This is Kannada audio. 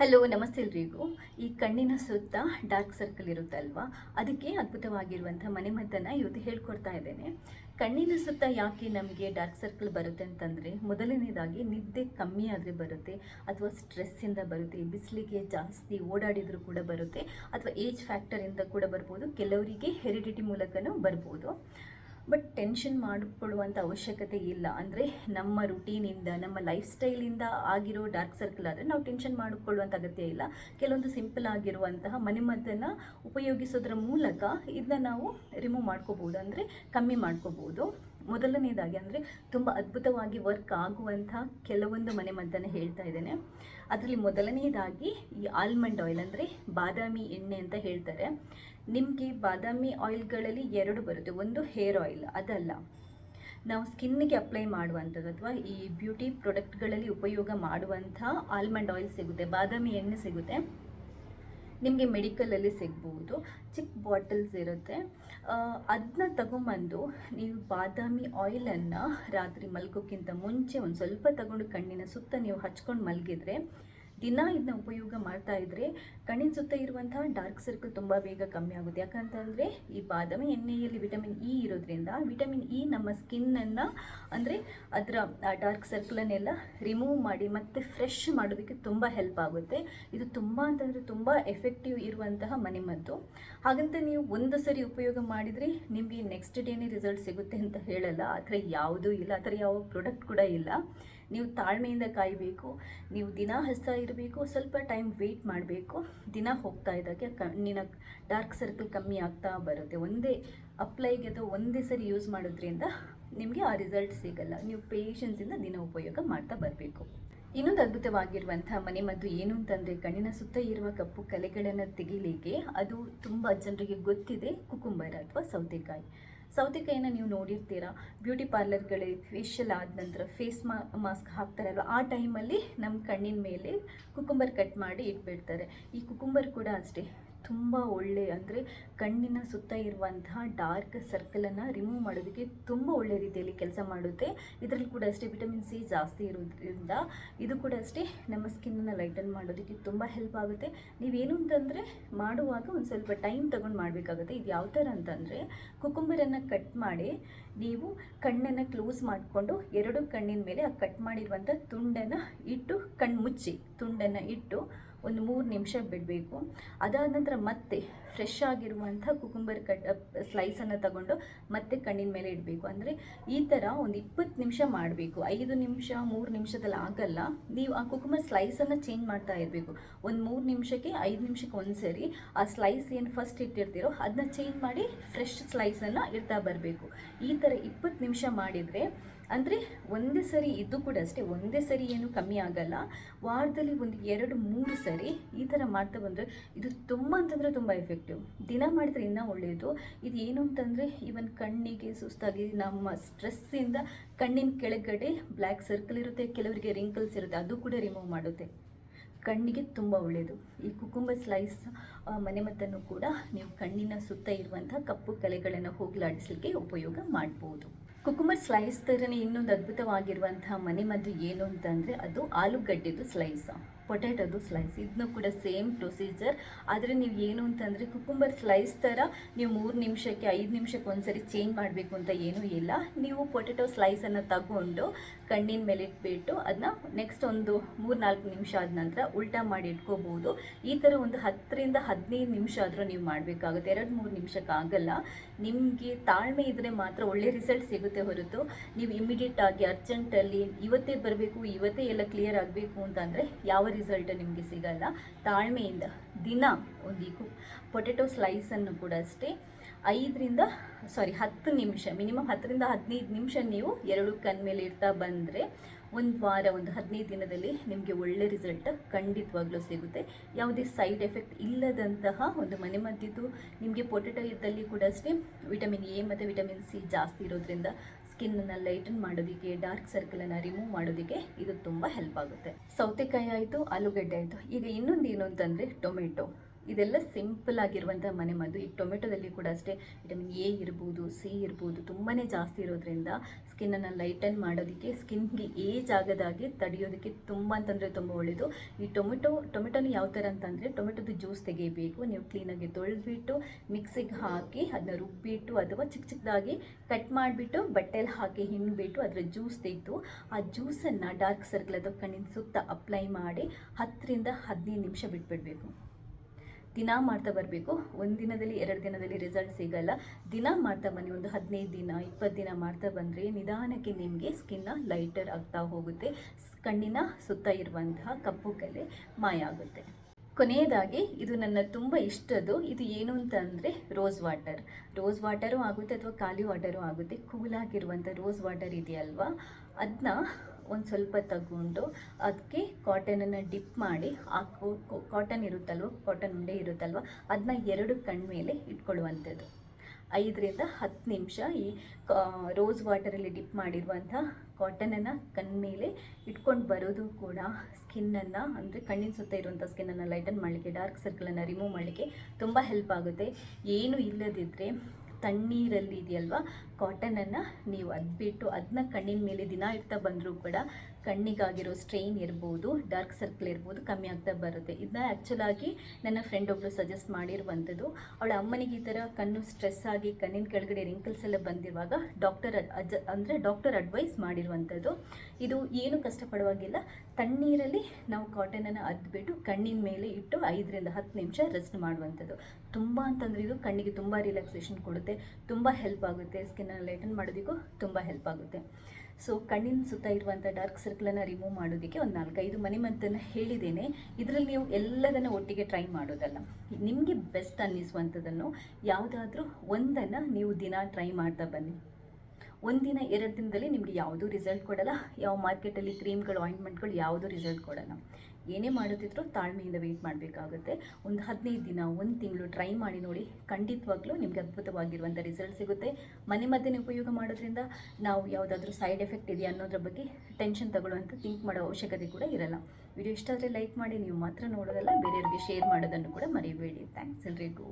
ಹಲೋ, ನಮಸ್ತೆ ಎಲ್ರಿಗೂ. ಈ ಕಣ್ಣಿನ ಸುತ್ತ ಡಾರ್ಕ್ ಸರ್ಕಲ್ ಇರುತ್ತಲ್ವಾ? ಅದಕ್ಕೆ ಅದ್ಭುತವಾಗಿರುವಂಥ ಮನೆಮದ್ದನ್ನು ಇವತ್ತು ಹೇಳ್ಕೊಡ್ತಾ ಇದ್ದೇನೆ. ಕಣ್ಣಿನ ಸುತ್ತ ಯಾಕೆ ನಮಗೆ ಡಾರ್ಕ್ ಸರ್ಕಲ್ ಬರುತ್ತೆ ಅಂತಂದರೆ, ಮೊದಲನೇದಾಗಿ ನಿದ್ದೆ ಕಮ್ಮಿ ಆದರೆ ಬರುತ್ತೆ, ಅಥವಾ ಸ್ಟ್ರೆಸ್ಸಿಂದ ಬರುತ್ತೆ, ಬಿಸಿಲಿಗೆ ಜಾಸ್ತಿ ಓಡಾಡಿದರೂ ಕೂಡ ಬರುತ್ತೆ, ಅಥವಾ ಏಜ್ ಫ್ಯಾಕ್ಟರಿಂದ ಕೂಡ ಬರ್ಬೋದು, ಕೆಲವರಿಗೆ ಹೆರಿಡಿಟಿ ಮೂಲಕನೂ ಬರ್ಬೋದು. ಬಟ್ ಟೆನ್ಷನ್ ಮಾಡಿಕೊಳ್ಳುವಂಥ ಅವಶ್ಯಕತೆ ಇಲ್ಲ. ಅಂದರೆ ನಮ್ಮ ರುಟೀನಿಂದ ನಮ್ಮ ಲೈಫ್ ಸ್ಟೈಲಿಂದ ಆಗಿರೋ ಡಾರ್ಕ್ ಸರ್ಕಲ್ ಆದರೆ ನಾವು ಟೆನ್ಷನ್ ಮಾಡಿಕೊಳ್ಳುವಂಥ ಅಗತ್ಯ ಇಲ್ಲ. ಕೆಲವೊಂದು ಸಿಂಪಲ್ ಆಗಿರುವಂತಹ ಮನೆಮದ್ದನ್ನು ಉಪಯೋಗಿಸೋದ್ರ ಮೂಲಕ ಇದನ್ನ ನಾವು ರಿಮೂವ್ ಮಾಡ್ಕೋಬೋದು. ಅಂದರೆ ಕಮ್ಮಿ ಮಾಡ್ಕೋಬೋದು. ಮೊದಲನೇದಾಗಿ ಅಂದರೆ ತುಂಬ ಅದ್ಭುತವಾಗಿ ವರ್ಕ್ ಆಗುವಂಥ ಕೆಲವೊಂದು ಮನೆಮದ್ದನ್ನು ಹೇಳ್ತಾ ಇದ್ದೇನೆ. ಅದರಲ್ಲಿ ಮೊದಲನೇದಾಗಿ ಈ ಆಲ್ಮಂಡ್ ಆಯಿಲ್ ಅಂದರೆ ಬಾದಾಮಿ ಎಣ್ಣೆ ಅಂತ ಹೇಳ್ತಾರೆ. ನಿಮಗೆ ಬಾದಾಮಿ ಆಯಿಲ್ಗಳಲ್ಲಿ ಎರಡು ಬರುತ್ತೆ. ಒಂದು ಹೇರ್ ಆಯಿಲ್ ಅದಲ್ಲ. ನಾವು ಸ್ಕಿನ್ನಿಗೆ ಅಪ್ಲೈ ಮಾಡುವಂಥದ್ದು ಅಥವಾ ಈ ಬ್ಯೂಟಿ ಪ್ರಾಡಕ್ಟ್ಗಳಲ್ಲಿ ಉಪಯೋಗ ಮಾಡುವಂಥ ಆಲ್ಮಂಡ್ ಆಯಿಲ್ ಸಿಗುತ್ತೆ, ಬಾದಾಮಿ ಎಣ್ಣೆ ಸಿಗುತ್ತೆ. ನಿಮಗೆ ಮೆಡಿಕಲಲ್ಲಿ ಸಿಗ್ಬೋದು. ಚಿಕ್ಕ ಬಾಟಲ್ಸ್ ಇರುತ್ತೆ. ಅದನ್ನ ತಗೊಂಬಂದು ನೀವು ಬಾದಾಮಿ ಆಯಿಲನ್ನು ರಾತ್ರಿ ಮಲ್ಗೋಕ್ಕಿಂತ ಮುಂಚೆ ಒಂದು ಸ್ವಲ್ಪ ತಗೊಂಡು ಕಣ್ಣಿನ ಸುತ್ತ ನೀವು ಹಚ್ಕೊಂಡು ಮಲಗಿದ್ರೆ ದಿನ ಇದನ್ನ ಉಪಯೋಗ ಮಾಡ್ತಾ ಇದ್ರೆ ಕಣ್ಣಿನ ಸುತ್ತ ಇರುವಂತಹ ಡಾರ್ಕ್ ಸರ್ಕಲ್ ತುಂಬ ಬೇಗ ಕಮ್ಮಿ ಆಗುತ್ತೆ. ಯಾಕಂತಂದರೆ ಈ ಬಾದಾಮಿ ಎಣ್ಣೆಯಲ್ಲಿ ವಿಟಮಿನ್ ಇ ಇರೋದ್ರಿಂದ ವಿಟಮಿನ್ ಇ ನಮ್ಮ ಸ್ಕಿನ್ನನ್ನು ಅಂದರೆ ಅದರ ಡಾರ್ಕ್ ಸರ್ಕಲನ್ನೆಲ್ಲ ರಿಮೂವ್ ಮಾಡಿ ಮತ್ತೆ ಫ್ರೆಶ್ ಮಾಡೋದಕ್ಕೆ ತುಂಬ ಹೆಲ್ಪ್ ಆಗುತ್ತೆ. ಇದು ತುಂಬ ಅಂತಂದರೆ ತುಂಬ ಎಫೆಕ್ಟಿವ್ ಇರುವಂತಹ ಮನೆಮದ್ದು. ಹಾಗಂತ ನೀವು ಒಂದು ಸರಿ ಉಪಯೋಗ ಮಾಡಿದರೆ ನಿಮಗೆ ನೆಕ್ಸ್ಟ್ ಡೇನೇ ರಿಸಲ್ಟ್ ಸಿಗುತ್ತೆ ಅಂತ ಹೇಳಲ್ಲ. ಆ ಥರ ಯಾವುದೂ ಇಲ್ಲ. ಆ ಥರ ಯಾವ ಪ್ರಾಡಕ್ಟ್ ಕೂಡ ಇಲ್ಲ. ನೀವು ತಾಳ್ಮೆಯಿಂದ ಕಾಯಬೇಕು, ನೀವು ದಿನ ಹಸ್ತಾ ಇರಬೇಕು, ಸ್ವಲ್ಪ ಟೈಮ್ ವೆಯ್ಟ್ ಮಾಡಬೇಕು, ದಿನ ಹೋಗ್ತಾ ಇದ್ದಾಗೆ ಕಣ್ಣಿನ ಡಾರ್ಕ್ ಸರ್ಕಲ್ ಕಮ್ಮಿ ಆಗ್ತಾ ಬರುತ್ತೆ. ಒಂದೇ ಅಪ್ಲೈಗೆ ಅಥವಾ ಒಂದೇ ಸರಿ ಯೂಸ್ ಮಾಡೋದ್ರಿಂದ ನಿಮಗೆ ಆ ರಿಸಲ್ಟ್ ಸಿಗಲ್ಲ. ನೀವು ಪೇಷನ್ಸಿಂದ ದಿನ ಉಪಯೋಗ ಮಾಡ್ತಾ ಬರಬೇಕು. ಇನ್ನೊಂದು ಅದ್ಭುತವಾಗಿರುವಂಥ ಮನೆಮದ್ದು ಏನು ಅಂತಂದರೆ, ಕಣ್ಣಿನ ಸುತ್ತ ಇರುವ ಕಪ್ಪು ಕಲೆಗಳನ್ನು ತೆಗೀಲಿಕ್ಕೆ ಅದು ತುಂಬ ಜನರಿಗೆ ಗೊತ್ತಿದೆ. ಕುಕುಂಬರ ಅಥವಾ ಸೌತೆಕಾಯಿ. ಸೌತೆಕಾಯಿನ ನೀವು ನೋಡಿರ್ತೀರಾ, ಬ್ಯೂಟಿ ಪಾರ್ಲರ್ಗಳಿಗೆ ಫೇಶಿಯಲ್ ಆದ ನಂತರ ಫೇಸ್ ಮಾ ಮಾಸ್ಕ್ ಹಾಕ್ತಾರಲ್ವ, ಆ ಟೈಮಲ್ಲಿ ನಮ್ಮ ಕಣ್ಣಿನ ಮೇಲೆ ಕುಕುಂಬರ್ ಕಟ್ ಮಾಡಿ ಇಟ್ಬಿಡ್ತಾರೆ. ಈ ಕುಕುಂಬರ್ ಕೂಡ ಅಷ್ಟೇ. ತುಂಬ ಒಳ್ಳೆ, ಅಂದರೆ ಕಣ್ಣಿನ ಸುತ್ತ ಇರುವಂತಹ ಡಾರ್ಕ್ ಸರ್ಕಲನ್ನು ರಿಮೂವ್ ಮಾಡೋದಕ್ಕೆ ತುಂಬ ಒಳ್ಳೆ ರೀತಿಯಲ್ಲಿ ಕೆಲಸ ಮಾಡುತ್ತೆ. ಇದರಲ್ಲಿ ಕೂಡ ಅಷ್ಟೇ ವಿಟಮಿನ್ ಸಿ ಜಾಸ್ತಿ ಇರೋದ್ರಿಂದ ಇದು ಕೂಡ ಅಷ್ಟೇ ನಮ್ಮ ಸ್ಕಿನ್ನನ್ನು ಲೈಟನ್ ಮಾಡೋದಕ್ಕೆ ತುಂಬ ಹೆಲ್ಪ್ ಆಗುತ್ತೆ. ನೀವೇನು ಅಂತಂದರೆ ಮಾಡುವಾಗ ಒಂದು ಸ್ವಲ್ಪ ಟೈಮ್ ತಗೊಂಡು ಮಾಡಬೇಕಾಗುತ್ತೆ. ಇದು ಯಾವ ಥರ ಅಂತಂದರೆ ಕುಕುಂಬರನ್ನು ಕಟ್ ಮಾಡಿ ನೀವು ಕಣ್ಣನ್ನು ಕ್ಲೋಸ್ ಮಾಡಿಕೊಂಡು ಎರಡು ಕಣ್ಣಿನ ಮೇಲೆ ಆ ಕಟ್ ಮಾಡಿರುವಂಥ ತುಂಡನ್ನು ಇಟ್ಟು ಕಣ್ಣು ಮುಚ್ಚಿ ತುಂಡನ್ನು ಇಟ್ಟು ಒಂದು ಮೂರು ನಿಮಿಷ ಬಿಡಬೇಕು. ಅದಾದ ನಂತರ ಮತ್ತೆ ಫ್ರೆಶ್ ಆಗಿರುವಂಥ ಕುಕುಂಬರ್ ಕಟ್ ಸ್ಲೈಸನ್ನು ತಗೊಂಡು ಮತ್ತೆ ಕಣ್ಣಿನ ಮೇಲೆ ಇಡಬೇಕು. ಅಂದರೆ ಈ ಥರ ಒಂದು ಇಪ್ಪತ್ತು ನಿಮಿಷ ಮಾಡಬೇಕು. ಐದು ನಿಮಿಷ, ಮೂರು ನಿಮಿಷದಲ್ಲಿ ಆಗಲ್ಲ. ನೀವು ಆ ಕುಕುಂಬರ್ ಸ್ಲೈಸನ್ನು ಚೇಂಜ್ ಮಾಡ್ತಾ ಇರಬೇಕು. ಒಂದು ಮೂರು ನಿಮಿಷಕ್ಕೆ, ಐದು ನಿಮಿಷಕ್ಕೆ ಒಂದು ಸರಿ ಆ ಸ್ಲೈಸ್ ಏನು ಫಸ್ಟ್ ಇಟ್ಟಿರ್ತೀರೋ ಅದನ್ನ ಚೇಂಜ್ ಮಾಡಿ ಫ್ರೆಶ್ ಸ್ಲೈಸನ್ನು ಇಡ್ತಾ ಬರಬೇಕು. ಈ ಥರ ಇಪ್ಪತ್ತು ನಿಮಿಷ ಮಾಡಿದರೆ ಅಂದರೆ ಒಂದೇ ಸರಿ ಇದು ಕೂಡ ಅಷ್ಟೇ, ಒಂದೇ ಸರಿ ಏನು ಕಮ್ಮಿ ಆಗಲ್ಲ. ವಾರದಲ್ಲಿ ಒಂದು ಎರಡು, ಮೂರು ಸರಿ ಈ ಥರ ಮಾಡ್ತಾ ಬಂದರೆ ಇದು ತುಂಬ ಅಂತಂದರೆ ತುಂಬ ಎಫೆಕ್ಟಿವ್ ದಿನ ಮಾಡಿದ್ರೆ ಇನ್ನೂ ಒಳ್ಳೆಯದು ಇದು ಏನು ಅಂತಂದರೆ ಈವನ್ ಕಣ್ಣಿಗೆ ಸುಸ್ತಾಗಿ ನಮ್ಮ ಸ್ಟ್ರೆಸ್ಸಿಂದ ಕಣ್ಣಿನ ಕೆಳಗಡೆ ಬ್ಲ್ಯಾಕ್ ಸರ್ಕಲ್ ಇರುತ್ತೆ, ಕೆಲವರಿಗೆ ರಿಂಕಲ್ಸ್ ಇರುತ್ತೆ, ಅದು ಕೂಡ ರಿಮೂವ್ ಮಾಡುತ್ತೆ. ಕಣ್ಣಿಗೆ ತುಂಬ ಒಳ್ಳೆಯದು ಈ ಕುಕುಂಬ ಸ್ಲೈಸ್ ಮನೆಮದ್ದನ್ನು ಕೂಡ ನೀವು ಕಣ್ಣಿನ ಸುತ್ತ ಇರುವಂಥ ಕಪ್ಪು ಕಲೆಗಳನ್ನು ಹೋಗಲಾಡಿಸಲಿಕ್ಕೆ ಉಪಯೋಗ ಮಾಡ್ಬೋದು. ಕುಕುಂಬರ್ ಸ್ಲೈಸ್ ಥರನೇ ಇನ್ನೊಂದು ಅದ್ಭುತವಾಗಿರುವಂತಹ ಮನೆಮದ್ದು ಏನು ಅಂತಂದರೆ ಅದು ಆಲೂಗಡ್ಡೆದು ಸ್ಲೈಸ್. ಪೊಟ್ಯಾಟೋದು ಸ್ಲೈಸ್ ಇದನ್ನು ಕೂಡ ಸೇಮ್ ಪ್ರೊಸೀಜರ್ ಆದರೆ ನೀವು ಏನು ಅಂತಂದರೆ ಕುಕುಂಬರ್ ಸ್ಲೈಸ್ ಥರ ನೀವು ಮೂರು ನಿಮಿಷಕ್ಕೆ, ಐದು ನಿಮಿಷಕ್ಕೆ ಒಂದ್ಸರಿ ಚೇಂಜ್ ಮಾಡಬೇಕು ಅಂತ ಏನೂ ಇಲ್ಲ. ನೀವು ಪೊಟ್ಯಾಟೊ ಸ್ಲೈಸನ್ನು ತಗೊಂಡು ಕಣ್ಣಿನ ಮೇಲೆ ಇಟ್ಬಿಟ್ಟು ಅದನ್ನ ನೆಕ್ಸ್ಟ್ ಒಂದು ಮೂರು ನಾಲ್ಕು ನಿಮಿಷ ಆದ ನಂತರ ಉಲ್ಟಾ ಮಾಡಿ ಇಟ್ಕೋಬೋದು. ಈ ಥರ ಒಂದು ಹತ್ತರಿಂದ ಹದಿನೈದು ನಿಮಿಷ ಆದರೂ ನೀವು ಮಾಡಬೇಕಾಗುತ್ತೆ. ಎರಡು ಮೂರು ನಿಮಿಷಕ್ಕೆ ಆಗಲ್ಲ. ನಿಮಗೆ ತಾಳ್ಮೆ ಇದ್ದರೆ ಮಾತ್ರ ಒಳ್ಳೆ ರಿಸಲ್ಟ್ ಸಿಗುತ್ತೆ ಹೊರತು. ನೀವು ಇಮಿಡಿಯೇಟ್ ಆಗಿ ಅರ್ಜೆಂಟಲ್ಲಿ ಇವತ್ತೇ ಬರಬೇಕು, ಇವತ್ತೇ ಎಲ್ಲ ಕ್ಲಿಯರ್ ಆಗಬೇಕು ಅಂತಂದರೆ ಯಾವ ರಿಸಲ್ಟ್ ನಿಮಗೆ ಸಿಗಲ್ಲ. ತಾಳ್ಮೆಯಿಂದ ದಿನ ಒಂದು ಪೊಟೆಟೊ ಸ್ಲೈಸನ್ನು ಕೂಡ ಅಷ್ಟೇ. ಐದರಿಂದ ಸಾರಿ ಹತ್ತು ನಿಮಿಷ ಮಿನಿಮಮ್ ಹತ್ತರಿಂದ ಹದಿನೈದು ನಿಮಿಷ ನೀವು ಎರಡು ಕನ್ ಮೇಲೆ ಇಡ್ತಾ ಬಂದರೆ ಒಂದು ವಾರ, ಒಂದು ಹದಿನೈದು ದಿನದಲ್ಲಿ ನಿಮಗೆ ಒಳ್ಳೆ ರಿಸಲ್ಟ್ ಖಂಡಿತವಾಗ್ಲೂ ಸಿಗುತ್ತೆ. ಯಾವುದೇ ಸೈಡ್ ಎಫೆಕ್ಟ್ ಇಲ್ಲದಂತಹ ಒಂದು ಮನೆಮದ್ದಿದ್ದು ನಿಮಗೆ ಪೊಟೆಟೊ ಇದ್ದಲ್ಲಿ ಕೂಡ ಅಷ್ಟೇ. ವಿಟಮಿನ್ ಎ ಮತ್ತು ವಿಟಮಿನ್ ಸಿ ಜಾಸ್ತಿ ಇರೋದ್ರಿಂದ ಸ್ಕಿನ್ನನ್ನು ಲೈಟನ್ ಮಾಡೋದಕ್ಕೆ, ಡಾರ್ಕ್ ಸರ್ಕಲನ್ನು ರಿಮೂವ್ ಮಾಡೋದಕ್ಕೆ ಇದು ತುಂಬ ಹೆಲ್ಪ್ ಆಗುತ್ತೆ. ಸೌತೆಕಾಯಿ ಆಯಿತು, ಆಲೂಗಡ್ಡೆ ಆಯಿತು. ಈಗ ಇನ್ನೊಂದು ಏನು ಅಂತಂದರೆ ಟೊಮೆಟೊ. ಇದೆಲ್ಲ ಸಿಂಪಲ್ ಆಗಿರುವಂಥ ಮನೆಮದ್ದು ಈ ಟೊಮೆಟೊದಲ್ಲಿ ಕೂಡ ಅಷ್ಟೇ ವಿಟಮಿನ್ ಎ ಇರ್ಬೋದು, ಸಿ ಇರ್ಬೋದು ತುಂಬಾ ಜಾಸ್ತಿ ಇರೋದ್ರಿಂದ ಸ್ಕಿನ್ನನ್ನು ಲೈಟನ್ ಮಾಡೋದಕ್ಕೆ ಸ್ಕಿನ್ಗೆ ಏಜ್ ಆಗದಾಗೆ ತಡೆಯೋದಕ್ಕೆ ತುಂಬ ಅಂತಂದರೆ ತುಂಬ ಒಳ್ಳೆಯದು ಈ ಟೊಮೆಟೊ, ಟೊಮೆಟೊನ ಯಾವ ಥರ ಅಂತಂದರೆ ಟೊಮೆಟೊದ ಜ್ಯೂಸ್ ತೆಗೆಯಬೇಕು. ನೀವು ಕ್ಲೀನಾಗಿ ತೊಳೆದ್ಬಿಟ್ಟು ಮಿಕ್ಸಿಗೆ ಹಾಕಿ ಅದನ್ನ ರುಬ್ಬಿಟ್ಟು ಅಥವಾ ಚಿಕ್ಕ ಚಿಕ್ಕದಾಗಿ ಕಟ್ ಮಾಡಿಬಿಟ್ಟು ಬಟ್ಟೆಲಿ ಹಾಕಿ ಹಿಂಡ್ಬಿಟ್ಟು ಅದರ ಜ್ಯೂಸ್ ತೆಗೆದು ಆ ಜ್ಯೂಸನ್ನು ಡಾರ್ಕ್ ಸರ್ಕಲ್ ಅಥವಾ ಕಣ್ಣಿನ ಸುತ್ತ ಅಪ್ಲೈ ಮಾಡಿ ಹತ್ತರಿಂದ ಹದಿನೈದು ನಿಮಿಷ ಬಿಟ್ಬಿಡಬೇಕು. ದಿನ ಮಾಡ್ತಾ ಬರಬೇಕು. ಒಂದು ದಿನದಲ್ಲಿ, ಎರಡು ದಿನದಲ್ಲಿ ರಿಸಲ್ಟ್ ಸಿಗಲ್ಲ. ದಿನ ಮಾಡ್ತಾ ಬನ್ನಿ. ಒಂದು ಹದಿನೈದು ದಿನ, ಇಪ್ಪತ್ತು ದಿನ ಮಾಡ್ತಾ ಬಂದರೆ ನಿಧಾನಕ್ಕೆ ನಿಮಗೆ ಸ್ಕಿನ್ನ ಲೈಟರ್ ಆಗ್ತಾ ಹೋಗುತ್ತೆ. ಕಣ್ಣಿನ ಸುತ್ತ ಇರುವಂತಹ ಕಪ್ಪು ಕಲೆ ಮಾಯ ಆಗುತ್ತೆ. ಕೊನೆಯದಾಗಿ, ಇದು ನನ್ನ ತುಂಬ ಇಷ್ಟದು ಇದು ಏನು ಅಂತ ಅಂದರೆ ರೋಸ್ ವಾಟರ್ ರೋಸ್ ವಾಟರು ಆಗುತ್ತೆ ಅಥವಾ ಖಾಲಿ ವಾಟರು ಆಗುತ್ತೆ. ಕೂಲಾಗಿರುವಂಥ ರೋಸ್ ವಾಟರ್ ಇದೆಯಲ್ವಾ? ಅದನ್ನ ಒಂದು ಸ್ವಲ್ಪ ತಗೊಂಡು ಅದಕ್ಕೆ ಕಾಟನನ್ನು ಡಿಪ್ ಮಾಡಿ ಆ ಕಾಟನ್ ಇರುತ್ತಲ್ವ ಕಾಟನ್ ಉಂಡೆ ಇರುತ್ತಲ್ವ ಅದನ್ನ ಎರಡು ಕಣ್ಮೇಲೆ ಇಟ್ಕೊಳ್ಳುವಂಥದ್ದು. ಐದರಿಂದ ಹತ್ತು ನಿಮಿಷ ಈ ರೋಸ್ ವಾಟರಲ್ಲಿ ಡಿಪ್ ಮಾಡಿರುವಂಥ ಕಾಟನನ್ನು ಕಣ್ಮೇಲೆ ಇಟ್ಕೊಂಡು ಬರೋದು ಕೂಡ ಸ್ಕಿನ್ನನ್ನು ಅಂದರೆ ಕಣ್ಣಿನ ಸುತ್ತ ಇರುವಂಥ ಸ್ಕಿನ್ನನ್ನು ಲೈಟನ್ ಮಾಡಲಿಕ್ಕೆ ಡಾರ್ಕ್ ಸರ್ಕಲನ್ನು ರಿಮೂವ್ ಮಾಡಲಿಕ್ಕೆ ತುಂಬ ಹೆಲ್ಪ್ ಆಗುತ್ತೆ. ಏನು ಇಲ್ಲದಿದ್ದರೆ ತಣ್ಣೀರಲ್ಲಿ ಇದೆಯಲ್ವಾ? ಕಾಟನನ್ನು ನೀವು ಅದ್ಬಿಟ್ಟು ಅದನ್ನ ಕಣ್ಣಿನ ಮೇಲೆ ದಿನ ಇಡ್ತಾ ಬಂದರೂ ಕೂಡ ಕಣ್ಣಿಗಾಗಿರೋ ಸ್ಟ್ರೈನ್ ಇರ್ಬೋದು, ಡಾರ್ಕ್ ಸರ್ಕಲ್ ಇರ್ಬೋದು ಕಮ್ಮಿ ಆಗ್ತಾ ಬರುತ್ತೆ. ಇದನ್ನ ಆ್ಯಕ್ಚುಲಾಗಿ ನನ್ನ ಫ್ರೆಂಡ್ ಒಬ್ಬರು ಸಜೆಸ್ಟ್ ಮಾಡಿರುವಂಥದ್ದು. ಅವಳ ಅಮ್ಮನಿಗೆ ಈ ಥರ ಕಣ್ಣು ಸ್ಟ್ರೆಸ್ ಆಗಿ ಕಣ್ಣಿನ ಕೆಳಗಡೆ ರಿಂಕಲ್ಸ್ ಎಲ್ಲ ಬಂದಿರುವಾಗ ಡಾಕ್ಟರ್ ಅಜ ಅಂದರೆ ಡಾಕ್ಟರ್ ಅಡ್ವೈಸ್ ಮಾಡಿರುವಂಥದ್ದು. ಇದು ಏನು ಕಷ್ಟಪಡುವಾಗಿಲ್ಲ. ತಣ್ಣೀರಲ್ಲಿ ನಾವು ಕಾಟನನ್ನು ಅದ್ಬಿಟ್ಟು ಕಣ್ಣಿನ ಮೇಲೆ ಇಟ್ಟು ಐದರಿಂದ ಹತ್ತು ನಿಮಿಷ ರೆಸ್ಟ್ ಮಾಡುವಂಥದ್ದು. ತುಂಬ ಅಂತಂದರೆ ಇದು ಕಣ್ಣಿಗೆ ತುಂಬ ರಿಲ್ಯಾಕ್ಸೇಷನ್ ಕೊಡುತ್ತೆ, ತುಂಬ ಹೆಲ್ಪ್ ಆಗುತ್ತೆ. ಸ್ಕಿನ್ನ ಲೈಟನ್ ಮಾಡೋದಕ್ಕೂ ತುಂಬ ಹೆಲ್ಪ್ ಆಗುತ್ತೆ. ಸೊ ಕಣ್ಣಿನ ಸುತ್ತ ಇರುವಂಥ ಡಾರ್ಕ್ ಸರ್ಕಲನ್ನು ರಿಮೂವ್ ಮಾಡೋದಕ್ಕೆ ಒಂದು ನಾಲ್ಕೈದು ಮನೆ ಹೇಳಿದ್ದೇನೆ. ಇದರಲ್ಲಿ ನೀವು ಎಲ್ಲದನ್ನು ಒಟ್ಟಿಗೆ ಟ್ರೈ ಮಾಡೋದಲ್ಲ. ನಿಮಗೆ ಬೆಸ್ಟ್ ಅನ್ನಿಸುವಂಥದ್ದನ್ನು ಯಾವುದಾದ್ರೂ ಒಂದನ್ನು ನೀವು ದಿನ ಟ್ರೈ ಮಾಡ್ತಾ ಬನ್ನಿ. ಒಂದಿನ ಎರಡು ದಿನದಲ್ಲಿ ನಿಮಗೆ ಯಾವುದೂ ರಿಸಲ್ಟ್ ಕೊಡಲ್ಲ. ಯಾವ ಮಾರ್ಕೆಟಲ್ಲಿ ಕ್ರೀಮ್ಗಳು ಆಯಿಂಟ್ಮೆಂಟ್ಗಳು ಯಾವುದೂ ರಿಸಲ್ಟ್ ಕೊಡಲ್ಲ. ಏನೇ ಮಾಡುತ್ತಿದ್ರೂ ತಾಳ್ಮೆಯಿಂದ ವೆಯ್ಟ್ ಮಾಡಬೇಕಾಗುತ್ತೆ. ಒಂದು ಹದಿನೈದು ದಿನ, ಒಂದು ತಿಂಗಳು ಟ್ರೈ ಮಾಡಿ ನೋಡಿ, ಖಂಡಿತವಾಗ್ಲೂ ನಿಮಗೆ ಅದ್ಭುತವಾಗಿರುವಂಥ ರಿಸಲ್ಟ್ ಸಿಗುತ್ತೆ. ಮನೆ ಮದ್ದನ್ನು ಉಪಯೋಗ ಮಾಡೋದ್ರಿಂದ ನಾವು ಯಾವುದಾದ್ರೂ ಸೈಡ್ ಎಫೆಕ್ಟ್ ಇದೆಯಾ ಅನ್ನೋದ್ರ ಬಗ್ಗೆ ಟೆನ್ಷನ್ ತಗೊಳ್ಳುವಂಥ ಥಿಂಕ್ ಮಾಡೋ ಅವಶ್ಯಕತೆ ಕೂಡ ಇರಲ್ಲ. ವಿಡಿಯೋ ಇಷ್ಟ ಆದರೆ ಲೈಕ್ ಮಾಡಿ, ನೀವು ಮಾತ್ರ ನೋಡೋದಲ್ಲ, ಬೇರೆಯವ್ರಿಗೆ ಶೇರ್ ಮಾಡೋದನ್ನು ಕೂಡ ಮರಿಬೇಡಿ. ಥ್ಯಾಂಕ್ಸ್ ಎಲ್ರಿಗೂ.